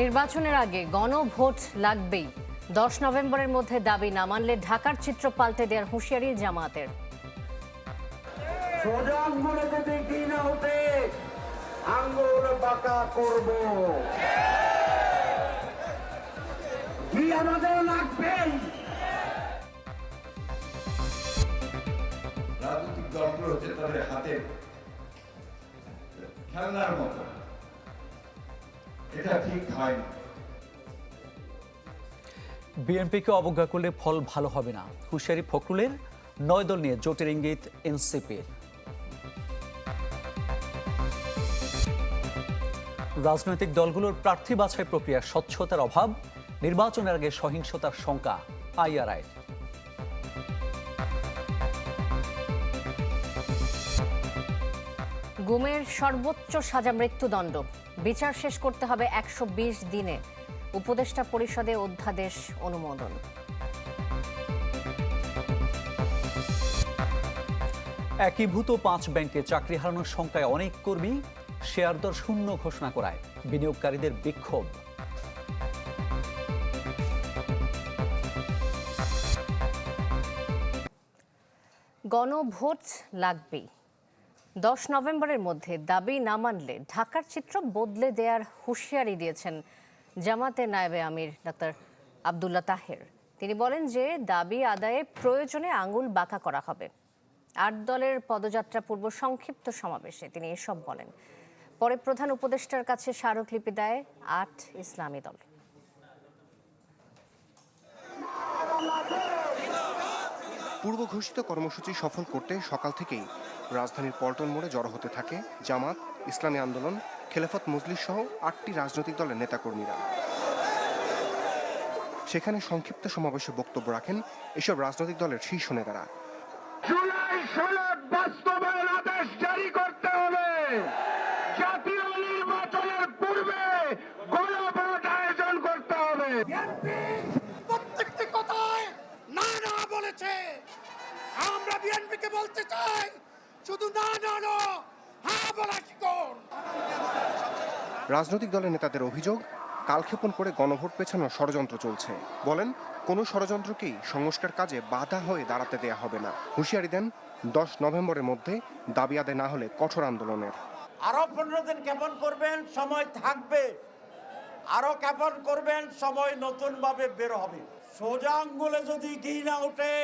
নির্বাচনের আগে গণভোট লাগবেই। দশ নভেম্বরের মধ্যে দাবি না মানলে ঢাকার চিত্র পাল্টে দেওয়ার হুঁশিয়ারি জামাতের আঙ্গুল বাঁকা করব। কি আমাদের লাগবেই। রাজনৈতিক দলগুলো হচ্ছে তাদের হাতে খেলনার মতো। এটা ঠিক হয়নি বিএনপিকে অবজ্ঞা করলে ফল ভালো হবে না। হুঁশিয়ারি ফখরুলের। নয় দল নিয়ে জোটের ইঙ্গিত এনসিপির রাজনৈতিক দলগুলোর প্রার্থী বাছাই প্রক্রিয়ার স্বচ্ছতার অভাব। নির্বাচনের আগে সহিংসতার শঙ্কা। আইআরআই গুমের সর্বোচ্চ সাজা মৃত্যুদণ্ড। বিচার শেষ করতে হবে একশো বিশ দিনে। উপদেষ্টা পরিষদে অধ্যাদেশ অনুমোদন। একীভূত পাঁচ ব্যাংকে চাকরি হারানোর সংখ্যায় অনেক কর্মী শেয়ার দর শূন্য ঘোষণা করায়। বিনিয়োগকারীদের বিক্ষোভ। গণভোট লাগবেই। দশ নভেম্বরের মধ্যে দাবি না মানলে ঢাকার চিত্র বদলে দেওয়ার হুঁশিয়ারি দিয়েছেন জামাতে নায়েবে আমির ডাক্তার আবদুল্লাহ তাহের। তিনি বলেন যে দাবি আদায়ে প্রয়োজনে আঙুল বাঁকা করা হবে। আট দলের পদযাত্রা পূর্ব সংক্ষিপ্ত সমাবেশে তিনি এসব বলেন। পরে প্রধান উপদেষ্টার কাছে স্মারকলিপি দেয় আট ইসলামী দল। পূর্ব ঘোষিত কর্মসূচি সফল করতে সকাল থেকেই রাজধানীর পল্টন মোড়ে জড়ো হতে থাকে জামাত ইসলামী আন্দোলন খেলাফত মজলিস সহ আটটি রাজনৈতিক দলের নেতাকর্মীরা। সেখানে সংক্ষিপ্ত সমাবেশে বক্তব্য রাখেন এসব রাজনৈতিক দলের শীর্ষ নেতারা। বাস্তবায়ন আদেশ জারি করতে হবে জাতীয় নির্বাচনের পূর্বে গণভোট আয়োজন করতে হবে। প্রত্যেকটি কথায় না না বলেছে। আমরা বিএনপিকে বলতে চাই শুধু না না না হ্যাঁ বলা কি কোন রাজনৈতিক দলের নেতাদের অভিযোগ কালক্ষেপণ করে গণভোট পেছানোর ষড়যন্ত্র চলছে। বলেন কোনো ষড়যন্ত্রকেই সংস্কার কাজে বাধা হয়ে দাঁড়াতে দেয়া হবে না। হুঁশিয়ারি দেন দশ নভেম্বরের মধ্যে দাবি আদায় না হলে কঠোর আন্দোলনের। আরও পনেরো দিন কেমন করবেন সময় থাকবে। আরও কেমন করবেন সময় নতুন ভাবে বের হবে। সোজা আঙ্গুলে যদি ঘি না ওঠে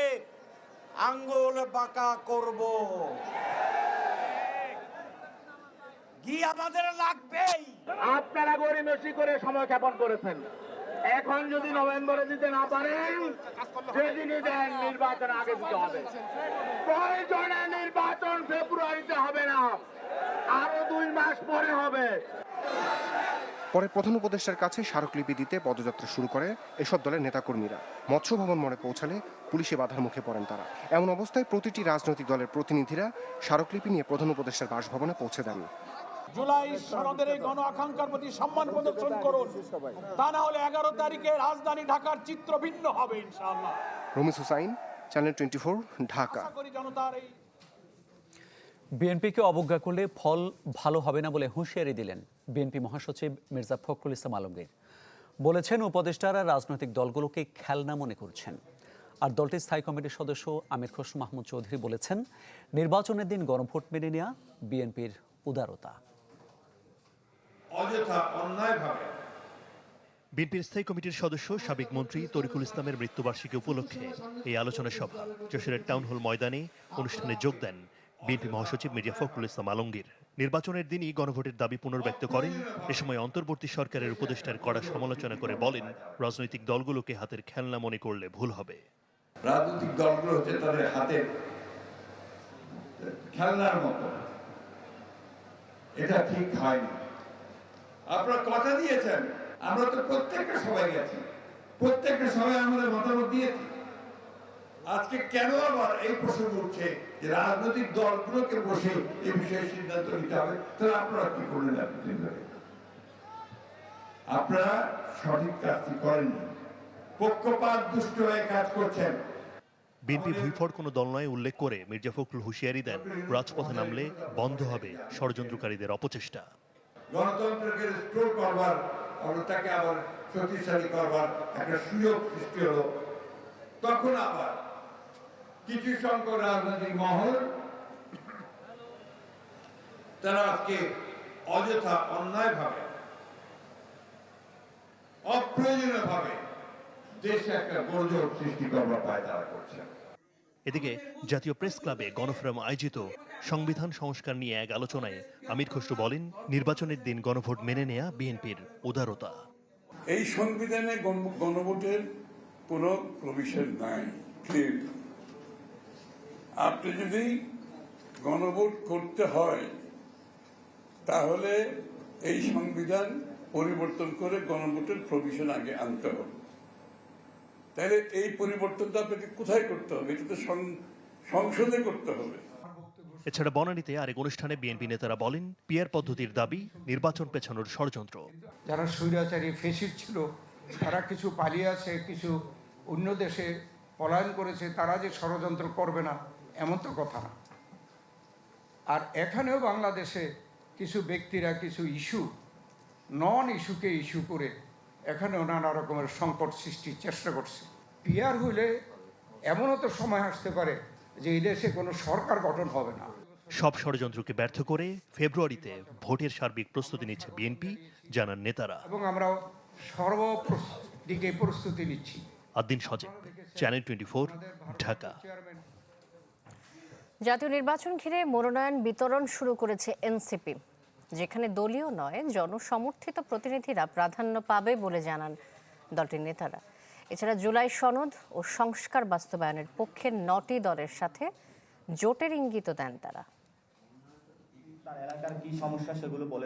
আঙ্গুল বাঁকা করব। ঘি আমাদের লাগবেই? আপনারা গরিমসি করে সময় ক্ষেপণ করেছেন। এখন যদি নভেম্বরে দিতে না পারেন যেদিনই দেন নির্বাচন আগে দিতে হবে। প্রয়োজনে নির্বাচন ফেব্রুয়ারিতে হবে না? আরও দুই মাস পরে হবে। পরে প্রধান উপদেষ্টার কাছে স্মারকলিপি দিতে পদযাত্রা শুরু করে এসব দলের নেতাকর্মীরা। মৎস্য ভবন মনে পৌঁছালে পুলিশে বাধার মুখে পড়েন তারা। এমন অবস্থায় প্রতিটি রাজনৈতিক দলের প্রতিনিধিরা স্মারকলিপি নিয়ে প্রধান উপদেষ্টার বাসভবনে পৌঁছে দেন। জুলাই সনদের এই গণ আকাঙ্ক্ষার প্রতি সম্মান প্রদর্শন করুন। তা না হলে এগারো তারিখে রাজধানী ঢাকার চিত্র ভিন্ন হবে ইনশাআল্লাহ। Ramis Hussain channel twenty Dhaka. বিএনপিকে অবজ্ঞা করলে ফল ভালো হবে না বলে হুঁশিয়ারি দিলেন বিএনপি মহাসচিব মির্জা ফখরুল ইসলাম আলমগীর। বলেছেন উপদেষ্টারা রাজনৈতিক দলগুলোকে খেলনা মনে করছেন। আর দলটির স্থায়ী কমিটির সদস্য আমির খসরু মাহমুদ চৌধুরী বলেছেন নির্বাচনের দিন গণভোট মেনে নেওয়া বিএনপির উদারতা। অযথা অন্যায়ভাবে। বিএনপির স্থায়ী কমিটির সদস্য সাবেক মন্ত্রী তরিকুল ইসলামের মৃত্যুবার্ষিকী উপলক্ষে এই আলোচনা সভা। যশোরের টাউন হল ময়দানে অনুষ্ঠানে যোগ দেন বিএনপি মহাসচিব মির্জা ফখরুল ইসলাম আলমগীর। নির্বাচনের দিনই গণভোটের দাবি পুনর্ব্যক্ত করেন। এ সময় অন্তর্বর্তী সরকারের উপদেষ্টার কড়া সমালোচনা করে বলেন রাজনৈতিক দলগুলোকে হাতের খেলনা মনে করলে ভুল হবে। রাজনৈতিক দলগুলো হচ্ছে তাদের হাতে খেলনার মতো। এটা ঠিক হয়নি। আপনারা কথা দিয়েছেন, আমরা তো প্রত্যেকটা সবাই গেছি। প্রত্যেকটা সবাই আমাদের মতামত দিয়েছি। আজকে কেন আবার এই প্রশ্ন উঠছে যে রাজনৈতিক দলগুলোকে বসে এই বিষয়ে সিদ্ধান্ত নিতে হবে? তাহলে আপনারা কি করলেন এতদিন ধরে? আপনারা সঠিক কাজটি করেননি। পক্ষপাত দুষ্ট হয়ে কাজ করছেন। বিএনপি ভুইফড় কোনো দল নয় উল্লেখ করে মির্জা ফখরুল হুঁশিয়ারি দেন, রাজপথে নামলে বন্ধ হবে ষড়যন্ত্রকারীদের অপচেষ্টা। গণতন্ত্রকে রিস্টোর করবার অবস্থাকে আবার শক্তিশালী করবার একটা সুযোগ সৃষ্টি হলো। তখন আবার কিছু সংখ্যক রাজনৈতিক মহল তারা আজকে অযথা অন্যায়ভাবে, অপ্রয়োজনীয়ভাবে দেশে একটা গোলযোগ সৃষ্টি করবার পায় তারা করছেন এদিকে জাতীয় প্রেস ক্লাবে গণফোরাম আয়োজিত সংবিধান সংস্কার নিয়ে এক আলোচনায় আমির খসরু বলেন, নির্বাচনের দিন গণভোট মেনে নেয়া বিএনপির উদারতা। এই সংবিধানে গণ- গণভোটের কোনো প্রভিশন নাই আপনি যদি গণভোট করতে হয়, তাহলে এই সংবিধান পরিবর্তন করে গণভোটের প্রভিশন আগে আনতে হবে। তাহলে এই পরিবর্তনটা আপনাকে কোথায় করতে হবে? এটা তো সং- সংসদে করতে হবে। এছাড়া বনানীতে আরেক অনুষ্ঠানে বিএনপি নেতারা বলেন পিয়ার পদ্ধতির দাবি নির্বাচন পেছানোর ষড়যন্ত্র। যারা স্বৈরাচারী ফেসির ছিল তারা কিছু পালিয়ে আছে কিছু অন্য দেশে পলায়ন করেছে তারা যে ষড়যন্ত্র করবে না এমন তো কথা না। আর এখানেও বাংলাদেশে কিছু ব্যক্তিরা কিছু ইস্যু নন ইস্যুকে ইস্যু করে এখানেও নানা রকমের সংকট সৃষ্টির চেষ্টা করছে। পিয়ার হইলে এমনও তো সময় আসতে পারে যে এই দেশে কোনো সরকার গঠন হবে না। সব ষড়যন্ত্রকে ব্যর্থ করে ফেব্রুয়ারিতে ভোটের সার্বিক প্রস্তুতি নিচ্ছে বিএনপি জানান নেতারা। এবং আমরা সর্ব দিকে প্রস্তুতি নিচ্ছি। Addin Sajib channel twenty four Dhaka. জাতীয় নির্বাচন ঘিরে মনোনয়ন বিতরণ শুরু করেছে এনসিপি। যেখানে দলীয় নয়, জনসমর্থিত প্রতিনিধিরা প্রাধান্য পাবে বলে জানান দলটির নেতারা। এছাড়া জুলাই সনদ ও সংস্কার বাস্তবায়নের পক্ষে নটি দলের সাথে জোটের ইঙ্গিত দেন তারা।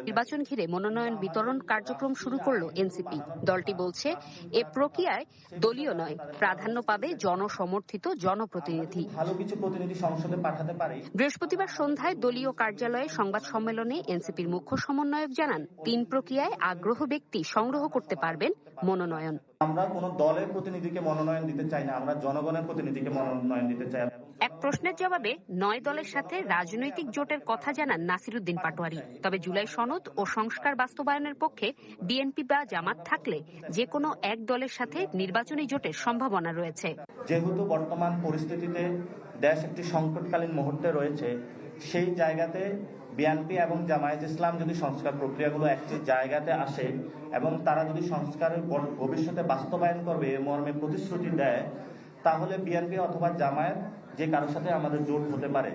নির্বাচন ঘিরে মনোনয়ন বিতরণ কার্যক্রম শুরু করল এনসিপি। দলটি বলছে এ প্রক্রিয়ায় দলীয় নয় প্রাধান্য পাবে জনসমর্থিত জনপ্রতিনিধি। ভালো কিছু প্রতিনিধি সংসদে পাঠাতে পারে বৃহস্পতিবার সন্ধ্যায় দলীয় কার্যালয়ে সংবাদ সম্মেলনে এনসিপির মুখ্য সমন্বয়ক জানান তিন প্রক্রিয়ায় আগ্রহ ব্যক্তি সংগ্রহ করতে পারবেন মনোনয়ন। আমরা কোনো দলের প্রতিনিধিকে মনোনয়ন দিতে চাই না আমরা জনগণের প্রতিনিধিকে মনোনয়ন দিতে চাই। এক প্রশ্নের জবাবে নয় দলের সাথে রাজনৈতিক জোটের কথা জানান নাসিরুদ্দিন পাটোয়ারি। তবে জুলাই সনদ ও সংস্কার বাস্তবায়নের পক্ষে বিএনপি বা জামাত থাকলে যে কোনো এক দলের সাথে নির্বাচনী জোটের সম্ভাবনা রয়েছে। যেহেতু বর্তমান পরিস্থিতিতে দেশ একটি সংকটকালীন মুহূর্তে রয়েছে সেই জায়গাতে বিএনপি এবং জামায়াত ইসলাম যদি সংস্কার প্রক্রিয়াগুলো একটি জায়গাতে আসে এবং তারা যদি সংস্কারের ভবিষ্যতে বাস্তবায়ন করবে এ মর্মে প্রতিশ্রুতি দেয় তাহলে বিএনপি অথবা জামায়াত যে কারোর সাথে আমাদের জোট হতে পারে।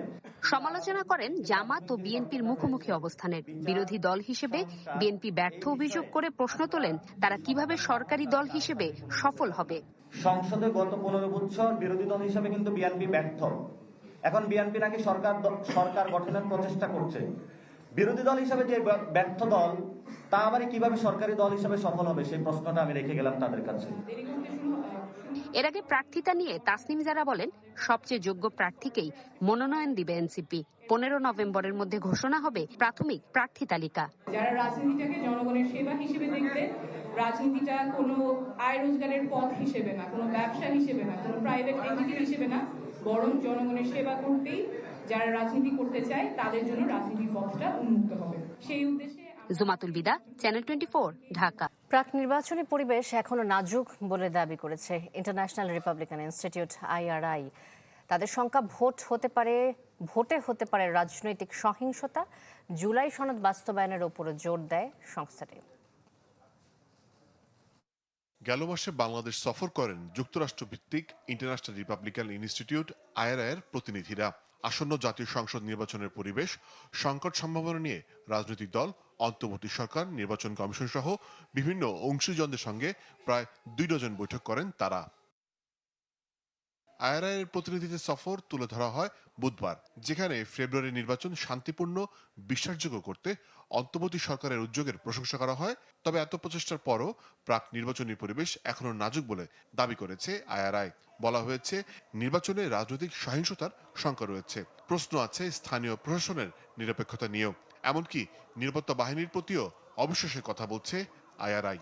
সমালোচনা করেন জামাত ও বিএনপির মুখোমুখি অবস্থানের বিরোধী দল হিসেবে। বিএনপি ব্যর্থ অভিযোগ করে প্রশ্ন তোলেন তারা কীভাবে সরকারি দল হিসেবে সফল হবে? সংসদে গত পনেরো বছর বিরোধী দল হিসেবে কিন্তু বিএনপি ব্যর্থ। এখন বিএনপি নাকি সরকার সরকার গঠনের প্রচেষ্টা করছে। বিরোধী দল হিসেবে যে ব্যর্থ দল তা আবার কীভাবে সরকারি দল হিসেবে সফল হবে সেই প্রশ্নটা আমি রেখে গেলাম তাদের কাছে। এর আগে প্রার্থিতা নিয়ে তাসনিম যারা বলেন সবচেয়ে যোগ্য প্রার্থীকেই মনোনয়ন দিবে এনসিপি। পনেরো নভেম্বরের মধ্যে ঘোষণা হবে প্রাথমিক প্রার্থী তালিকা। যারা রাজনীতিটাকে জনগণের সেবা হিসেবে দেখবে রাজনীতিটা কোনো আয় রোজগারের পথ হিসেবে না কোনো ব্যবসা হিসেবে না কোনো প্রাইভেট এন্টিটি হিসেবে না বরং জনগণের সেবা করতেই যারা রাজনীতি করতে চায় তাদের জন্য রাজনীতির পথটা উন্মুক্ত হবে। সেই উদ্দেশ্যে জুমাতুল বিদা চ্যানেল টোয়েন্টি ঢাকা। প্রাক নির্বাচনী পরিবেশ এখনও নাজুক বলে দাবি করেছে ইন্টারন্যাশনাল রিপাবলিকান ইনস্টিটিউট আইআরআই তাদের সংখ্যা ভোট হতে পারে ভোটে হতে পারে রাজনৈতিক সহিংসতা। জুলাই সনদ বাস্তবায়নের উপর জোর দেয় সংস্থাটি। গেল মাসে বাংলাদেশ সফর করেন যুক্তরাষ্ট্র ভিত্তিক ইন্টারন্যাশনাল রিপাবলিকান ইনস্টিটিউট আইআরআইয়ের প্রতিনিধিরা। আসন্ন জাতীয় সংসদ নির্বাচনের পরিবেশ, সংকট সম্ভাবনা নিয়ে রাজনৈতিক দল, অন্তর্বর্তী সরকার, নির্বাচন কমিশন সহ বিভিন্ন অংশীজনদের সঙ্গে প্রায় দুই ডজন বৈঠক করেন তারা। আইআরআইয়ের প্রতিনিধিদের সফর তুলে ধরা হয় বুধবার, যেখানে ফেব্রুয়ারি নির্বাচন শান্তিপূর্ণ, বিশ্বাসযোগ্য করতে অন্তর্বর্তী সরকারের উদ্যোগের প্রশংসা করা হয়। তবে এত প্রচেষ্টার পরও প্রাক নির্বাচনী পরিবেশ এখনও নাজুক বলে দাবি করেছে আইআরআই। বলা হয়েছে, নির্বাচনে রাজনৈতিক সহিংসতার শঙ্কা রয়েছে। প্রশ্ন আছে স্থানীয় প্রশাসনের নিরপেক্ষতা নিয়েও। এমনকি নিরাপত্তা বাহিনীর প্রতিও অবিশ্বাসের কথা বলছে আইআরআই।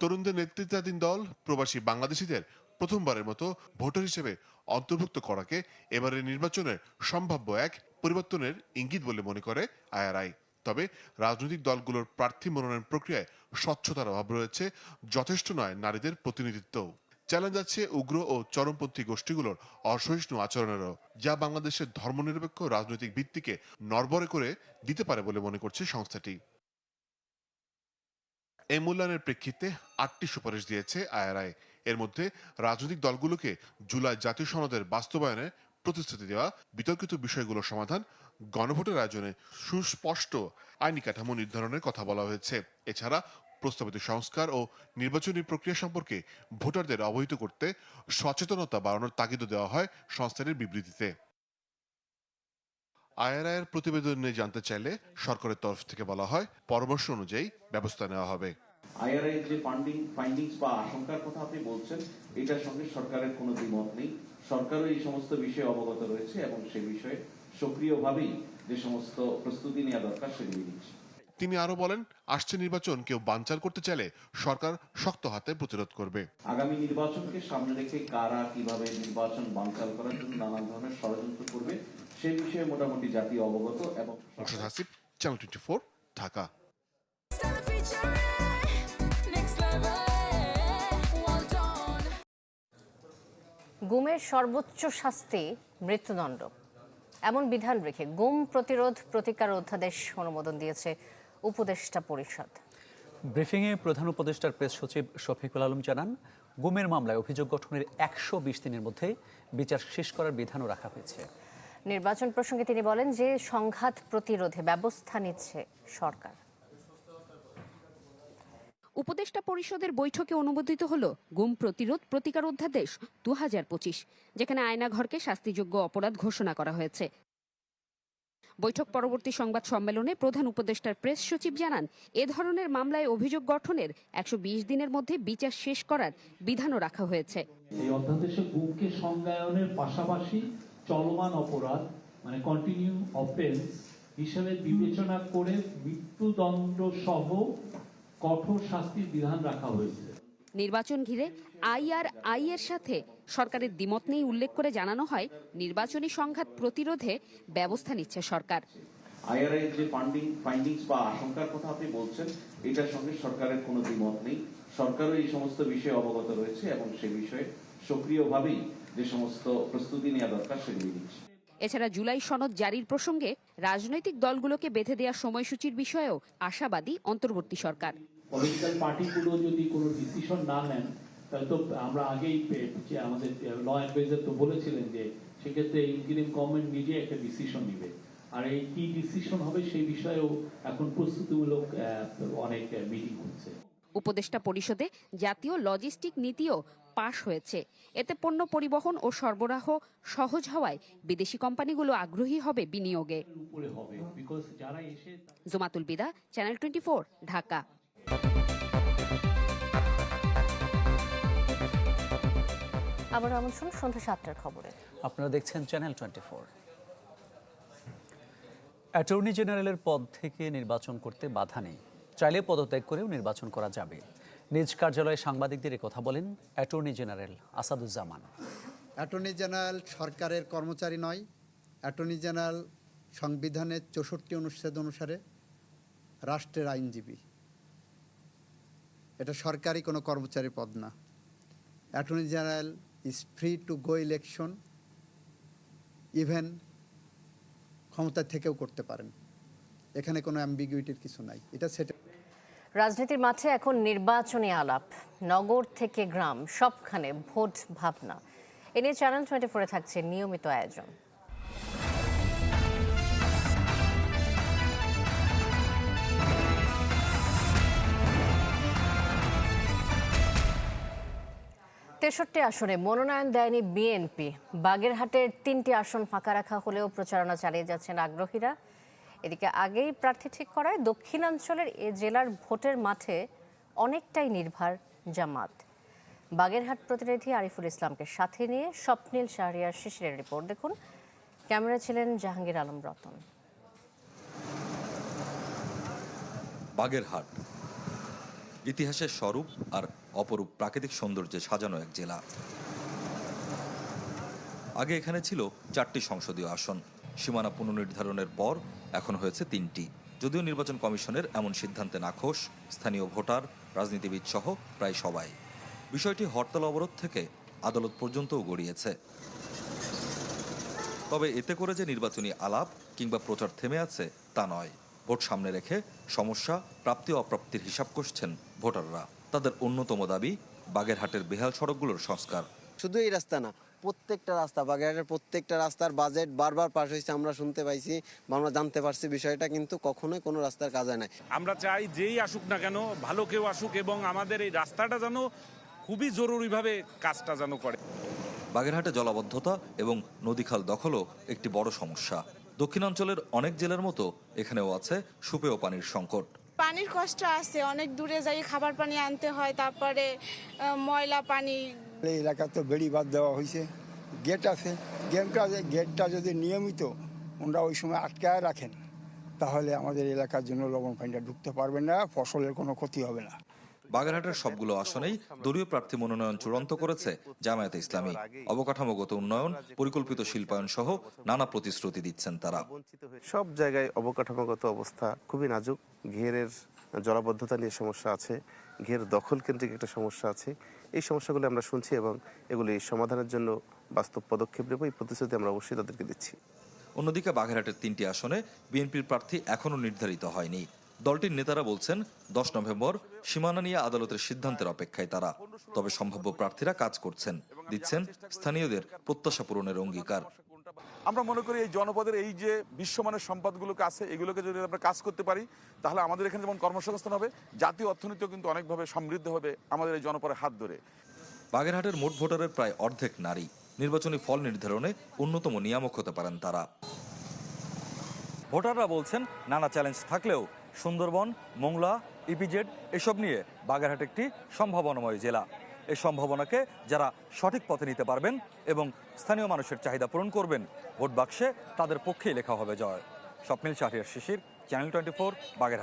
তরুণদের নেতৃত্বাধীন দল, প্রবাসী বাংলাদেশিদের প্রথমবারের মতো ভোটার হিসেবে অন্তর্ভুক্ত করাকে এবারের নির্বাচনের সম্ভাব্য এক পরিবর্তনের ইঙ্গিত বলে মনে করে আইআরআই। তবে রাজনৈতিক দলগুলোর প্রার্থী মনোনয়ন প্রক্রিয়ায় স্বচ্ছতার অভাব রয়েছে, যথেষ্ট নয় নারীদের প্রতিনিধিত্বও চ্যালেঞ্জ আছে উগ্র ও চরমপন্থী গোষ্ঠীগুলোর অসহিষ্ণু আচরণেরও, যা বাংলাদেশের ধর্মনিরপেক্ষ রাজনৈতিক ভিত্তিকে নরবরে করে দিতে পারে বলে মনে করছে সংস্থাটি। এই মূল্যায়নের প্রেক্ষিতে আটটি সুপারিশ দিয়েছে আইআরআই। এর মধ্যে রাজনৈতিক দলগুলোকে জুলাই জাতীয় সনদের বাস্তবায়নে প্রতিশ্রুতি দেওয়া, বিতর্কিত বিষয়গুলোর সমাধান, গণভোটের আয়োজনে সুস্পষ্ট আইনি কাঠামো নির্ধারণের কথা বলা হয়েছে। এছাড়া প্রস্তাবিত সংস্কার ও নির্বাচনী প্রক্রিয়া সম্পর্কে ভোটারদের অবহিত করতে সচেতনতা বাড়ানোর তাগিদও দেওয়া হয় সংস্থাটির বিবৃতিতে। এর প্রতিবেদনে জানতে চাইলে সরকারের তরফ থেকে বলা হয়, পরামর্শ অনুযায়ী ব্যবস্থা নেওয়া হবে। আইআরআই যে ফান্ডিং ফাইন্ডিংস বা আশঙ্কার কথা আপনি বলছেন এটার সঙ্গে সরকারের কোনো দ্বিমত নেই। সরকারও এই সমস্ত বিষয়ে অবগত রয়েছে এবং সে বিষয়ে সক্রিয়ভাবেই যে সমস্ত প্রস্তুতি নেওয়া দরকার সেগুলি নিচ্ছে। তিনি আরও বলেন আসছে নির্বাচন কেউ বানচাল করতে চাইলে সরকার শক্ত হাতে প্রতিরোধ করবে। আগামী নির্বাচনকে সামনে রেখে কারা কীভাবে নির্বাচন বানচাল করার জন্য নানান ধরনের ষড়যন্ত্র করবে সে বিষয়ে মোটামুটি জাতি অবগত এবং চ্যানেল টোয়েন্টি ঢাকা। গুমের সর্বোচ্চ শাস্তি মৃত্যুদণ্ড। এমন বিধান রেখে গুম প্রতিরোধ প্রতিকার অধ্যাদেশ অনুমোদন দিয়েছে উপদেষ্টা পরিষদ। ব্রিফিংয়ে প্রধান উপদেষ্টার প্রেস সচিব শফিকুল আলম জানান গুমের মামলায় অভিযোগ গঠনের একশো বিশ দিনের মধ্যে বিচার শেষ করার বিধানও রাখা হয়েছে। নির্বাচন প্রসঙ্গে তিনি বলেন যে সংঘাত প্রতিরোধে ব্যবস্থা নিচ্ছে সরকার। উপদেষ্টা পরিষদের বৈঠকে অনুমোদিত হল গুম প্রতিরোধ প্রতিকার অধ্যাদেশ দুহাজার পঁচিশ, যেখানে আয়নাঘরকে শাস্তিযোগ্য অপরাধ ঘোষণা করা হয়েছে। বৈঠক পরবর্তী সংবাদ সম্মেলনে প্রধান উপদেষ্টার প্রেস সচিব জানান, এ ধরনের মামলায় অভিযোগ গঠনের একশো বিশ দিনের মধ্যে বিচার শেষ করার বিধানও রাখা হয়েছে। এই অধ্যাদেশে গুমকে সংজ্ঞায়নের পাশাপাশি চলমান অপরাধ মানে কন্টিনিউ অফেন্স হিসেবে বিবেচনা করে মৃত্যুদণ্ড সহ কঠোর শাস্তির বিধান রাখা হয়েছে। নির্বাচন ঘিরে আই আর আই এর সাথে সরকারের দ্বিমত নেই উল্লেখ করে জানানো হয় নির্বাচনী সংঘাত প্রতিরোধে ব্যবস্থা নিচ্ছে সরকার। আইআরআই যে ফান্ডিং ফাইন্ডিংস বা আশঙ্কার কথা আপনি বলছেন এটার সঙ্গে সরকারের কোনো দ্বিমত নেই। সরকারও এই সমস্ত বিষয়ে অবগত রয়েছে এবং সে বিষয়ে সক্রিয়ভাবেই যে সমস্ত প্রস্তুতি নেওয়া দরকার সেগুলি নিচ্ছে। এছাড়া জুলাই সনদ জারির প্রসঙ্গে রাজনৈতিক দলগুলোকে বেঁধে দেওয়ার সময়সূচির বিষয়েও আশাবাদী অন্তর্বর্তী সরকার। পলিটিক্যাল পার্টিগুলো যদি কোনো ডিসিশন না নেন তাহলে তো আমরা আগেই যে আমাদের ল অ্যাডভাইজার তো বলেছিলেন যে সেক্ষেত্রে গভর্নমেন্ট নিজে একটা ডিসিশন নিবে। আর এই কি ডিসিশন হবে সেই বিষয়েও এখন প্রস্তুতিমূলক অনেক মিটিং হচ্ছে। উপদেষ্টা পরিষদে জাতীয় লজিস্টিক নীতিও পাশ হয়েছে। এতে পণ্য পরিবহন ও সরবরাহ সহজ হওয়ায় বিদেশি কোম্পানিগুলো আগ্রহী হবে বিনিয়োগে। Jumatul Bida channel twenty Dhaka. আবার আমন্ত্রণ সন্ধ্যা সাতটার খবরে। আপনারা দেখছেন চ্যানেল টোয়েন্টি ফোর অ্যাটর্নি জেনারেলের পদ থেকে নির্বাচন করতে বাধা নেই। চাইলে পদত্যাগ করেও নির্বাচন করা যাবে। নিজ কার্যালয়ে সাংবাদিকদের কথা বলেন attorney general Asaduzzaman. Attorney general সরকারের কর্মচারী নয়, অ্যাটর্নি জেনারেল সংবিধানের চৌষট্টি অনুচ্ছেদ অনুসারে রাষ্ট্রের আইনজীবী। এটা সরকারি কোনো কর্মচারী পদ না। Attorney general is free to go election even ক্ষমতা থেকেও করতে পারেন। এখানে কোনো অ্যাম্বিগুইটির কিছু নাই। এটা সেটা রাজনীতির মাঠে এখন নির্বাচনী আলাপ, নগর থেকে গ্রাম, সবখানে ভোট ভাবনা। এ নিয়ে চ্যানেল টোয়েন্টি ফোরে থাকছে নিয়মিত আয়োজন। তেষট্টি আসনে মনোনয়ন দেয়নি বিএনপি। বাগেরহাটের তিনটি আসন ফাঁকা রাখা হলেও প্রচারণা চালিয়ে যাচ্ছেন আগ্রহীরা। এদিকে আগেই প্রার্থী ঠিক করায় দক্ষিণাঞ্চলের এ জেলার ভোটের মাঠে অনেকটাই নির্ভর জামাত। বাগেরহাট প্রতিনিধি আরিফুল ইসলামকে সাথে নিয়ে স্বপ্নীল শাহরিয়ার শিশিরের রিপোর্ট। দেখুন, ক্যামেরা ছিলেন জাহাঙ্গীর আলম রতন। বাগেরহাট, ইতিহাসের স্বরূপ আর অপরূপ প্রাকৃতিক সৌন্দর্যে সাজানো এক জেলা। আগে এখানে ছিল চারটি সংসদীয় আসন, সীমানা পুনর্নির্ধারণের পর এখন হয়েছে তিনটি। যদিও নির্বাচন কমিশনের এমন সিদ্ধান্তে নাখোশ, স্থানীয় ভোটার, রাজনীতিবিদ সহ প্রায় সবাই। বিষয়টি হরতাল অবরোধ থেকে আদালত পর্যন্তও গড়িয়েছে। তবে এতে করে যে নির্বাচনী আলাপ কিংবা প্রচার থেমে আছে, তা নয়। ভোট সামনে রেখে সমস্যা, প্রাপ্তি, অপ্রাপ্তির হিসাব করছেন ভোটাররা। তাদের অন্যতম দাবি, বাগেরহাটের বেহাল সড়কগুলোর সংস্কার। শুধু এই রাস্তা না প্রত্যেকটা রাস্তা বাগেরহাটের প্রত্যেকটা রাস্তার বাজেট বারবার পাশ হয়েছে আমরা শুনতে পাইছি বা আমরা জানতে পারছি বিষয়টা কিন্তু কখনোই কোনো রাস্তার কাজ হয় না আমরা চাই যেই আসুক না কেন ভালো কেউ আসুক এবং আমাদের এই রাস্তাটা যেন খুবই জরুরিভাবে কাজটা যেন করে। বাগেরহাটে জলাবদ্ধতা এবং নদীখাল দখলও একটি বড় সমস্যা। দক্ষিণাঞ্চলের অনেক জেলার মতো এখানেও আছে সুপেয় পানির সংকট। পানির কষ্ট আছে অনেক দূরে যাই খাবার পানি আনতে হয় তারপরে ময়লা পানি এই এলাকা তো বেড়ি বাদ দেওয়া হয়েছে। গেট আছে। গেটটা গেটটা যদি নিয়মিত ওনারা ওই সময় আটকায় রাখেন তাহলে আমাদের এলাকার জন্য লবণ পানিটা ঢুকতে পারবে না ফসলের কোনো ক্ষতি হবে না। বাগেরহাটের সবগুলো আসনেই দলীয় প্রার্থী মনোনয়ন চূড়ান্ত করেছে জামায়াতে ইসলামী। অবকাঠামোগত উন্নয়ন পরিকল্পিত শিল্পায়ন সহ নানা প্রতিশ্রুতি দিচ্ছেন তারা। সব জায়গায় অবকাঠামোগত অবস্থা খুবই নাজুক। ঘেরের জলাবদ্ধতা নিয়ে সমস্যা আছে, ঘের দখল কেন্দ্রিক একটা সমস্যা আছে। এই সমস্যাগুলো আমরা শুনছি এবং এগুলি সমাধানের জন্য বাস্তব পদক্ষেপ নেব, এই প্রতিশ্রুতি আমরা অবশ্যই তাদেরকে দিচ্ছি। অন্যদিকে বাঘেরহাটের তিনটি আসনে বিএনপির প্রার্থী এখনও নির্ধারিত হয়নি। দলটির নেতারা বলছেন, দশ নভেম্বর সীমানা নিয়ে আদালতের সিদ্ধান্তের অপেক্ষায় তারা। তবে সম্ভাব্য প্রার্থীরা কাজ করছেন, দিচ্ছেন স্থানীয়দের প্রত্যাশা পূরণের অঙ্গীকার। আমরা মনে করি এই জনপদের এই যে বিশ্বমানের সম্পদগুলোকে আছে এগুলোকে যদি আমরা কাজ করতে পারি তাহলে আমাদের এখানে যেমন কর্মসংস্থান হবে জাতীয় অর্থনীতিও কিন্তু অনেকভাবে সমৃদ্ধ হবে আমাদের এই জনপদের হাত ধরে। বাগেরহাটের মোট ভোটারের প্রায় অর্ধেক নারী। নির্বাচনী ফল নির্ধারণে অন্যতম নিয়ামক হতে পারেন তারা। ভোটাররা বলছেন নানা চ্যালেঞ্জ থাকলেও সুন্দরবন মোংলা ইপিজেড এসব নিয়ে বাগেরহাট একটি সম্ভাবনাময় জেলা। এই সম্ভাবনাকে যারা সঠিক পথে নিতে পারবেন এবং স্থানীয় মানুষের চাহিদা পূরণ করবেন, ভোট বাক্সে তাদের পক্ষেই লেখা হবে জয়। Swapnil Shahriar Shishir channel twenty four Bagerhat.